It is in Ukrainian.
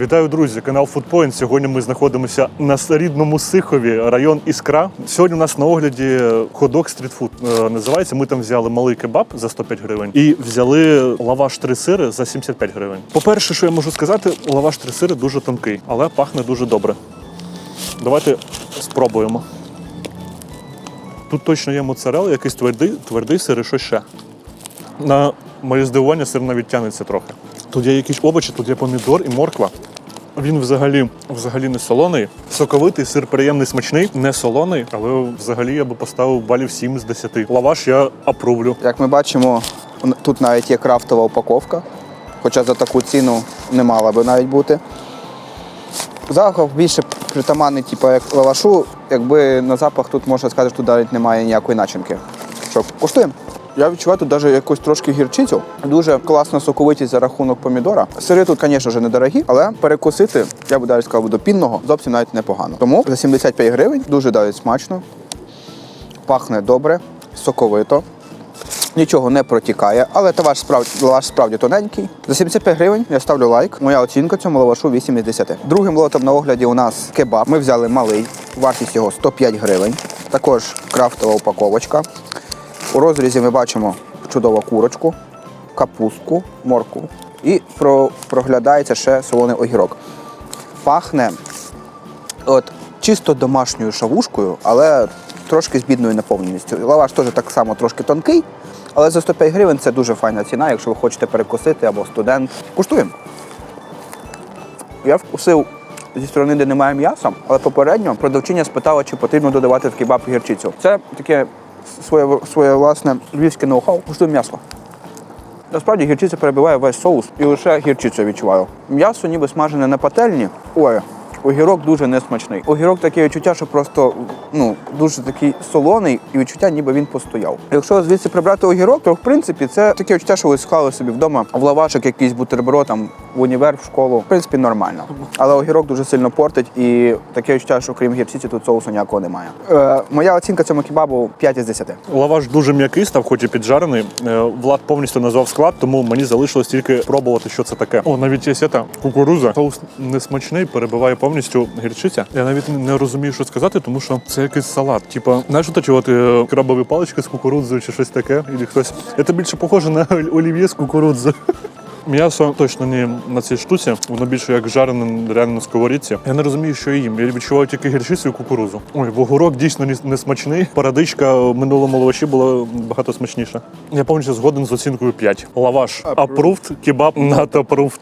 Вітаю, друзі! Канал Foodpoint. Сьогодні ми знаходимося на рідному Сихові, район Іскра. Сьогодні у нас на огляді ходок стрітфуд е, називається. Ми там взяли малий кебаб за 105 гривень і взяли лаваш три сири за 75 гривень. По-перше, що я можу сказати, лаваш три сири дуже тонкий, але пахне дуже добре. Давайте спробуємо. Тут точно є моцарел, якийсь твердий, твердий сир і що ще. На моє здивування сир навіть тягнеться трохи. Тут є якісь овочі, тут є помідор і морква. Він взагалі, взагалі не солоний. Соковитий, сир приємний, смачний, не солоний, але взагалі я би поставив балів 7 з 10. Лаваш я апрувлю. Як ми бачимо, тут навіть є крафтова упаковка, хоча за таку ціну не мала би навіть бути. Запах більше притаманний, типу, як лавашу, якби на запах тут можна сказати, що тут навіть немає ніякої начинки. Що, куштуємо? Я відчуваю тут навіть якусь трошки гірчицю. Дуже класна соковитість за рахунок помідора. Сири тут, звісно ж, недорогі, але перекусити, я би навіть сказав, до пінного зовсім навіть непогано. Тому за 75 гривень дуже навіть смачно, пахне добре, соковито нічого не протікає, але товар справді, лаваш справді тоненький. За 75 гривень я ставлю лайк. Моя оцінка цьому лавашу 8 із 10. Другим лотом на огляді у нас кебаб. Ми взяли малий, вартість його 105 гривень. Також крафтова упаковочка. У розрізі ми бачимо чудову курочку, капустку, морку і про, проглядається ще солоний огірок. Пахне от чисто домашньою шавушкою, але трошки з бідною наповненістю. Лаваш теж так само трошки тонкий, але за 105 гривень це дуже файна ціна, якщо ви хочете перекусити або студент. Куштуємо. Я вкусив зі сторони, де немає м'яса, але попередньо продавчиня спитала, чи потрібно додавати в кебаб гірчицю. Це таке своє, своє власне львівське ноу-хау. куштую м'ясо. Насправді гірчиця перебиває весь соус і лише гірчицю відчуваю. М'ясо ніби смажене на пательні. Ой, огірок дуже несмачний. Огірок таке відчуття, що просто ну, дуже такий солоний і відчуття, ніби він постояв. Якщо звідси прибрати огірок, то в принципі це таке відчуття, що ви склали собі вдома в лавашик якийсь бутерброд там в універ, в школу. В принципі, нормально. Але огірок дуже сильно портить і таке відчуття, що крім гірчиці тут соусу ніякого немає. Е, моя оцінка цьому кебабу 5 із 10. Лаваш дуже м'який став, хоч і піджарений. Е, Влад повністю назвав склад, тому мені залишилось тільки пробувати, що це таке. О, навіть є сета кукуруза. Соус несмачний, перебиває повністю гірчиця. Я навіть не розумію, що сказати, тому що це якийсь салат. Типа, знаєш, от от, е, крабові палички з кукурудзою чи щось таке, і хтось. Це більше похоже на олів'є з кукурудзи. М'ясо точно не на цій штуці, воно більше як жарене реально на сковорідці. Я не розумію, що їм. Я відчуваю тільки гірчицю і кукурузу. Ой, вогорок дійсно не- не смачний. Парадичка в минулому лаваші була багато смачніша. Я повністю згоден з оцінкою 5. Лаваш approved, кебаб not approved.